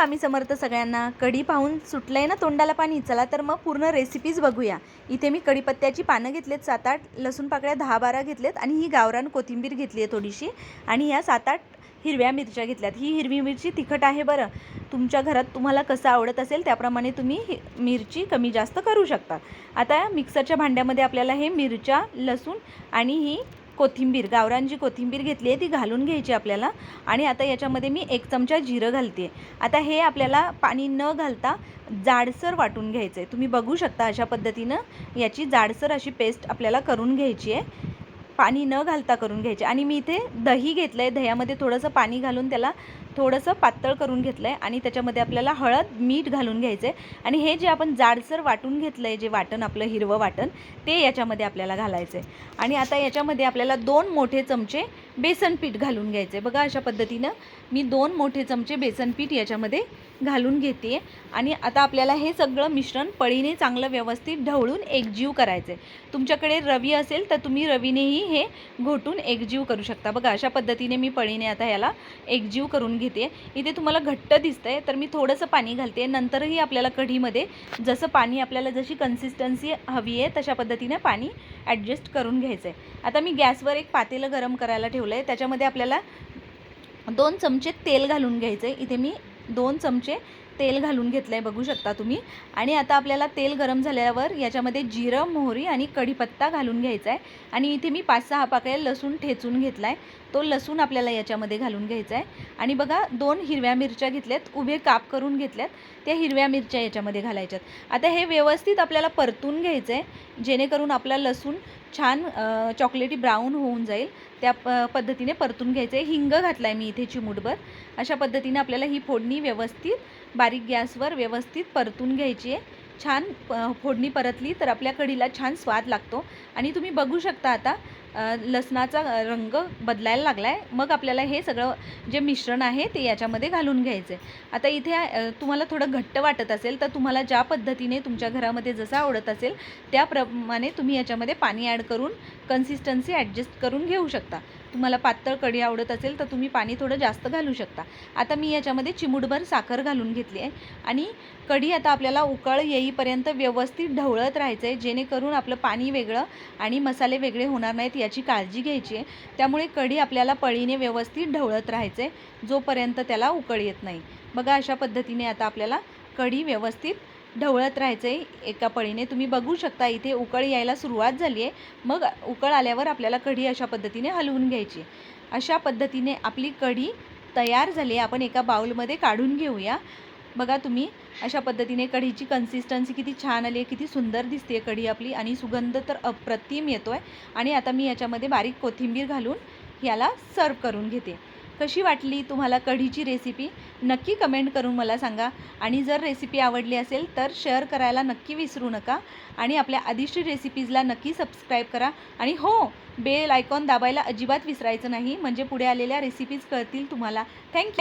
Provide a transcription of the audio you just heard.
स्वामी समर्थ सगळ्यांना. कढी पाहून सुटलं आहे ना तोंडाला पाणी? चला तर मग पूर्ण रेसिपीज बघूया. इथे मी कढीपत्त्याची पानं घेतलेत सात आठ लसूण पाकळ्या दहा बारा घेतलेत आणि ही गावरान कोथिंबीर घेतली आहे थोडीशी. आणि ह्या सात आठ हिरव्या मिरच्या घेतल्यात. ही हिरवी मिरची तिखट आहे बरं. तुमच्या घरात तुम्हाला कसं आवडत असेल त्याप्रमाणे तुम्ही ही मिरची कमी जास्त करू शकता. आता मिक्सरच्या भांड्यामध्ये आपल्याला हे मिरच्या लसूण आणि ही कोथिंबीर गावरान जी कोथिंबीर घेतली आहे ती घालून घ्यायची आपल्याला. आणि आता याच्यामध्ये मी एक चमचा जिरं घालते. आता हे आपल्याला पाणी न घालता जाडसर वाटून घ्यायचं आहे तुम्ही बघू शकता अशा पद्धतीनं याची जाडसर अशी पेस्ट आपल्याला करून घ्यायची आहे. पाणी न घालता करून घ्यायचे. आणि मी इथे दही घेतलं आहे दह्यामध्ये थोडंसं पाणी घालून त्याला थोडंसं पातळ करून घेतलं आहे आणि त्याच्यामध्ये आपल्याला हळद मीठ घालून घ्यायचं आहे आणि हे जे आपण जाडसर वाटून घेतलं आहे जे वाटण आपलं हिरवं वाटण ते याच्यामध्ये आपल्याला घालायचं आहे आणि आता याच्यामध्ये आपल्याला दोन मोठे चमचे बेसन पीठ घालून घ्यायचं आहे बघा अशा पद्धतीनं मी दोन मोठे चमचे बेसन पीठ याच्यामध्ये घालून घेते. आणि आता आपल्याला हे सगळं मिश्रण पळीने चांगलं व्यवस्थित ढवळून एकजीव करायचं आहे तुमच्याकडे रवी असेल तर तुम्ही रवीनेही हे घोटून एकजीव करू शकता. बघा अशा पद्धतीने मी पळीने आता याला एकजीव करून घेते. इथे तुम्हाला घट्ट दिसतंय तर मी थोडंसं पाणी घालते. नंतरही आपल्याला कढीमध्ये जसं पाणी आपल्याला जशी कन्सिस्टन्सी हवी आहे तशा पद्धतीने पाणी ॲडजस्ट करून घ्यायचं आहे आता मी गॅसवर एक पातेलं गरम करायला ठेवलं आहे त्याच्यामध्ये आपल्याला दोन चमचे तेल घालून घ्यायचं आहे इथे मी दोन चमचे तेल घालून घेतलं आहे बघू शकता तुम्ही. आणि आता आपल्याला तेल गरम झाल्यावर याच्यामध्ये जिरं मोहरी आणि कढीपत्ता घालून घ्यायचा आहे आणि इथे मी पाच सहा पाकळ्या लसूण ठेचून घेतला आहे तो लसूण आपल्याला याच्यामध्ये घालून घ्यायचा आहे. आणि बघा दोन हिरव्या मिरच्या घेतल्यात उभे काप करून घेतल्यात त्या हिरव्या मिरच्या याच्यामध्ये घालायच्यात. आता हे व्यवस्थित आपल्याला परतून घ्यायचं आहे जेणेकरून आपला लसूण छान चॉकलेटी ब्राऊन होऊन जाईल. त्या प पद्धतीने परतून घ्यायचं आहे. हिंग घातला आहे मी इथे चिमूटभर. अशा पद्धतीने आपल्याला ही फोडणी व्यवस्थित बारीक गॅसवर व्यवस्थित परतून घ्यायची आहे. छान फोडणी परतली तर आपल्या कढीला छान स्वाद लागतो. आणि तुम्ही बघू शकता आता लसणाचा रंग बदलायला लागला आहे मग आपल्याला हे सगळं जे मिश्रण आहे ते याच्यामध्ये घालून घ्यायचं आहे आता इथे तुम्हाला थोडं घट्ट वाटत असेल तर तुम्हाला ज्या पद्धतीने तुमच्या घरामध्ये जसं आवडत असेल त्याप्रमाणे तुम्ही याच्यामध्ये पाणी ॲड करून कन्सिस्टन्सी ॲडजस्ट करून घेऊ शकता. तुम्हाला पातळ कढी आवडत असेल तर तुम्ही पाणी थोडं जास्त घालू शकता. आता मी याच्यामध्ये चिमूटभर साखर घालून घेतली आहे. आणि कढी आता आपल्याला उकळ येईपर्यंत व्यवस्थित ढवळत राहायचं आहे जेणेकरून आपलं पाणी वेगळं आणि मसाले वेगळे होणार नाहीत याची काळजी घ्यायची आहे. त्यामुळे कढी आपल्याला पळीने व्यवस्थित ढवळत राहायचं आहे जोपर्यंत त्याला उकळ येत नाही. बघा अशा पद्धतीने आता आपल्याला कढी व्यवस्थित ढवळत राहायचं आहे एका पळीने. तुम्ही बघू शकता इथे उकळ यायला सुरुवात झाली आहे मग उकळ आल्यावर आपल्याला कढी अशा पद्धतीने हलवून घ्यायची. अशा पद्धतीने आपली कढी तयार झाली आहे. आपण एका बाउलमध्ये काढून घेऊया. बघा तुम्ही अशा पद्धतीने कढीची कन्सिस्टन्सी किती छान आली आहे किती सुंदर दिसते आहे कढी आपली आणि सुगंध तर अप्रतिम येतो आहे आणि आता मी याच्यामध्ये बारीक कोथिंबीर घालून याला सर्व करून घेते. कशी वाटली तुम्हाला कढीची रेसिपी नक्की कमेंट करून मला सांगा. आणि जर रेसिपी आवडली असेल तर शेअर करायला नक्की विसरू नका. आणि आपल्या आदिष्ट रेसिपीजला नक्की सबस्क्राईब करा. आणि हो बेल आयकॉन दाबायला अजिबात विसरायचं नाही. म्हणजे पुढे आलेल्या रेसिपीज कळतील तुम्हाला. थँक